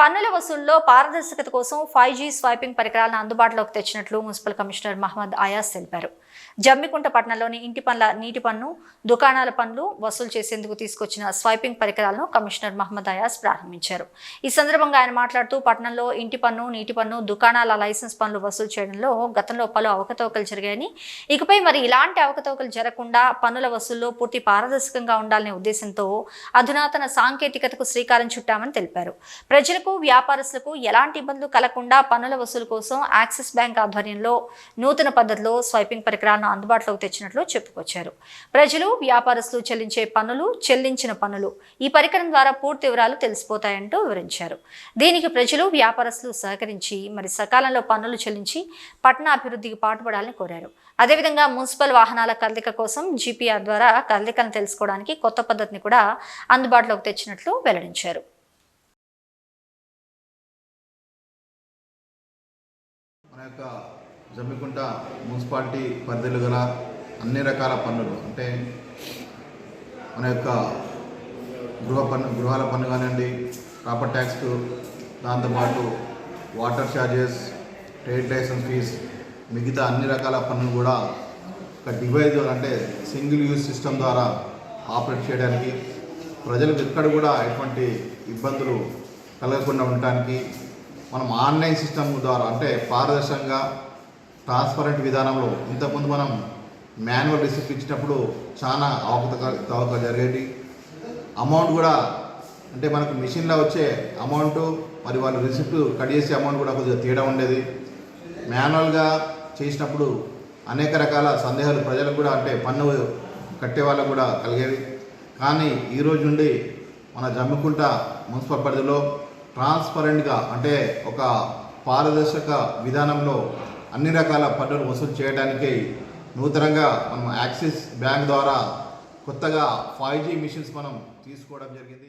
పన్నుల వసూల్లో పారదర్శకత కోసం ఫైవ్ జీ స్వైపింగ్ పరికరాలను అందుబాటులోకి తెచ్చినట్లు మున్సిపల్ కమిషనర్ మహమ్మద్ అయాస్ తెలిపారు. జమ్మికుంట పట్టణంలోని ఇంటి పనుల నీటి పన్ను దుకాణాల పనులు వసూలు చేసేందుకు తీసుకొచ్చిన స్వైపింగ్ పరికరాలను కమిషనర్ మహమ్మద్ అయాస్ ప్రారంభించారు. ఈ సందర్భంగా ఆయన మాట్లాడుతూ పట్టణంలో ఇంటి పన్ను నీటి పన్ను దుకాణాల లైసెన్స్ పనులు వసూలు చేయడంలో గతంలో పలు అవకతవకలు జరిగాయని ఇకపై మరి ఇలాంటి అవకతవకలు జరగకుండా పన్నుల వసూల్లో పూర్తి పారదర్శకంగా ఉండాలనే ఉద్దేశంతో అధునాతన సాంకేతికతకు శ్రీకారం చుట్టామని తెలిపారు. ప్రజలకు వ్యాపారస్తులకు ఎలాంటి ఇబ్బందులు కలగకుండా పన్నుల వసూలు కోసం యాక్సిస్ బ్యాంక్ ఆధ్వర్యంలో నూతన పద్ధతిలో స్వైపింగ్ పరికరాలను అందుబాటులోకి తెచ్చినట్లు చెప్పుకొచ్చారు. ప్రజలు వ్యాపారస్తులు చెల్లించే పన్నులు చెల్లించిన పన్నులు ఈ పరికరం ద్వారా పూర్తి వివరాలు తెలిసిపోతాయంటూ వివరించారు. దీనికి ప్రజలు వ్యాపారస్తులు సహకరించి మరి సకాలంలో పన్నులు చెల్లించి పట్టణ అభివృద్ధికి పాటుపడాలని కోరారు. అదేవిధంగా మున్సిపల్ వాహనాల కదలిక కోసం జీపీఆర్ ద్వారా కదలికలను తెలుసుకోవడానికి కొత్త పద్ధతిని కూడా అందుబాటులోకి తెచ్చినట్లు వెల్లడించారు. మన యొక్క జమ్మికుంట మున్సిపాలిటీ పరిధిలో గల అన్ని రకాల పన్నులు అంటే మన యొక్క గృహ పన్ను గృహాల పన్ను కానివ్వండి ప్రాపర్ ట్యాక్స్ దాంతోపాటు water charges trade license fee మిగతా అన్ని రకాల పన్నులు కూడా ఒక డివైజ్ అంటే సింగిల్ యూజ్ సిస్టమ్ ద్వారా ఆపరేట్ చేయడానికి ప్రజలకు ఎక్కడ కూడా ఎటువంటి ఇబ్బందులు కలగకుండా ఉండటానికి మనం ఆన్లైన్ సిస్టమ్ ద్వారా అంటే పారదర్శకంగా ట్రాన్స్పరెంట్ విధానంలో ఇంతకుముందు మనం మాన్యువల్ రిసిప్ట్ ఇచ్చినప్పుడు చాలా అవకత తవక జరిగేది అమౌంట్ కూడా అంటే మనకు మిషన్లో వచ్చే అమౌంట్ మరి వాళ్ళు రిసిప్ట్ కట్ చేసే అమౌంట్ కూడా కొద్దిగా తేడా ఉండేది. మాన్యువల్గా చేసినప్పుడు అనేక రకాల సందేహాలు ప్రజలకు కూడా అంటే పన్ను కట్టే వాళ్ళకు కూడా కలిగేవి. కానీ ఈరోజు నుండి మన జమ్మికుంట మున్సిపల్ పరిధిలో ట్రాన్స్పరెంట్గా అంటే ఒక పారదర్శక విధానంలో అన్ని రకాల పన్నులు వసూలు చేయడానికి నూతనంగా మనం యాక్సిస్ బ్యాంక్ ద్వారా కొత్తగా ఫైవ్ జీ మిషన్స్ మనం తీసుకోవడం జరిగింది.